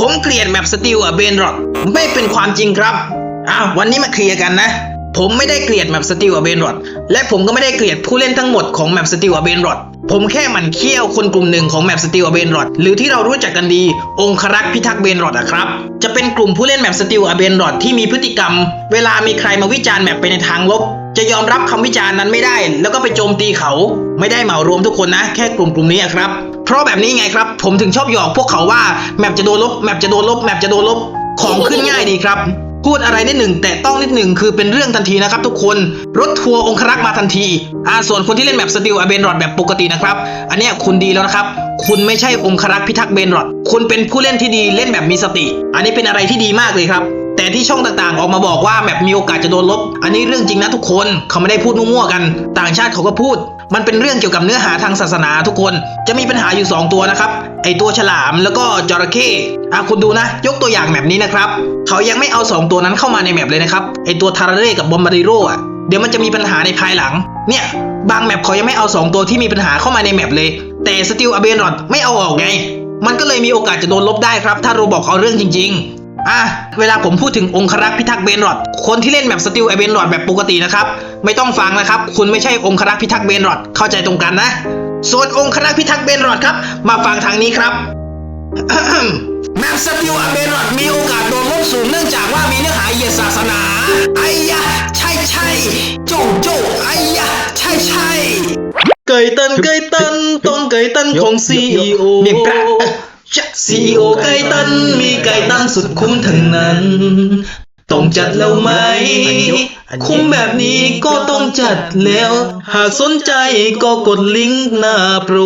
ผมเกลียดแมปสติลอะเบนรอดไม่เป็นความจริงครับอ้าววันนี้มาเคลียร์กันนะ ผมไม่ได้เกลียดแมปสติลอะเบนรอดและผมก็ไม่ได้เกลียดผู้เล่นทั้งหมดของแมปสติลอะเบนรอดผมแค่หมันเคี้ยวคนกลุ่มหนึ่งของแมปสติลอะเบนรอดหรือที่เรารู้จักกันดี องครักษ์พิทักษ์เบนรอดอะครับ จะเป็นกลุ่มผู้เล่นแมปสติลอะเบนรอดที่มีพฤติกรรม เวลามีใครมาวิจารณ์แมปไปในทางลบ จะยอมรับคำวิจารณ์นั้นไม่ได้ แล้วก็ไปโจมตีเขา ไม่ได้เหมารวมทุกคนนะ แค่กลุ่มกลุ่มนี้อะครับ เพราะแบบนี้ไงครับ ผมถึงชอบหยอกพวกเขาว่าแมปจะโดนลบแมปจะโดนลบแมปจะโดนลบของขึ้นง่ายดีครับ พูดอะไรนิดหนึ่งแต่ต้องนิดหนึ่งคือเป็นเรื่องทันทีนะครับทุกคนรถทัวร์องครักษ์มาทันทีอ่าส่วนคนที่เล่นแมปสติลอเบนรอดแบบปกตินะครับ อันนี้คุณดีแล้วนะครับ คุณไม่ใช่องครักษ์พิทักษ์เบนรอดคุณเป็นผู้เล่นที่ดีเล่นแบบมีสติ อันนี้เป็นอะไรที่ดีมากเลยครับแต่ที่ช่องต่างๆ ออกมาบอกว่าแมปมีโอกาสจะโดนลบ อันนี้เรื่องจริงนะทุกคน เขาไม่ได้พูดมั่วๆกัน ต่างชาติเขาก็พูด มันเป็นเรื่องเกี่ยวกับเนื้อหาทางศาสนาทุกคน จะมีปัญหาอยู่ 2 ตัวนะครับ ไอตัวฉลามแล้วก็จระเข้อะคุณดูนะ ยกตัวอย่างแมปนี้นะครับ เขายังไม่เอา 2 ตัวนั้นเข้ามาในแมปเลยนะครับ ไอตัวทาราเร่กับบอมบาริโร่อะเดี๋ยวมันจะมีปัญหาในภายหลัง เนี่ย บางแมปเขายังไม่เอา 2 ตัวที่มีปัญหาเข้ามาในแมปเลย แต่สติลอเบนรอดไม่เอาออกไง มันก็เลยมีโอกาสจะโดนลบได้ครับ ถ้าโรบอกเอาเรื่องจริง ๆ อะเวลาผมพูดถึงองครักษ์พิทักษ์เบนรอดคนที่เล่นแบบสติลไอเบนรอดแบบปกตินะครับไม่ต้องฟังนะครับ คุณไม่ใช่องครักษ์พิทักษ์เบนรอดเข้าใจตรงกันนะส่วนองครักษ์พิทักษ์เบนรอดครับ มาฟังทางนี้ครับแมปสติลอะเบนรอดมีโอกาสโดนลบสูงเนื่องจากว่ามีเนื้อหาเหยียดศาสนาไอ้ยะใช่ใช่โจโจไอ้ยะใช่ใช่เกยตันเกยตันต้องเกยตันของซีอีโอเมียงปลา ซีโอไก่ตันมีไก่ตันสุดคุ้มทั้งนั้นต้องจัดแล้วไหม คุ้มแบบนี้ก็ต้องจัดแล้ว หากสนใจก็กดลิงก์หน้าโปร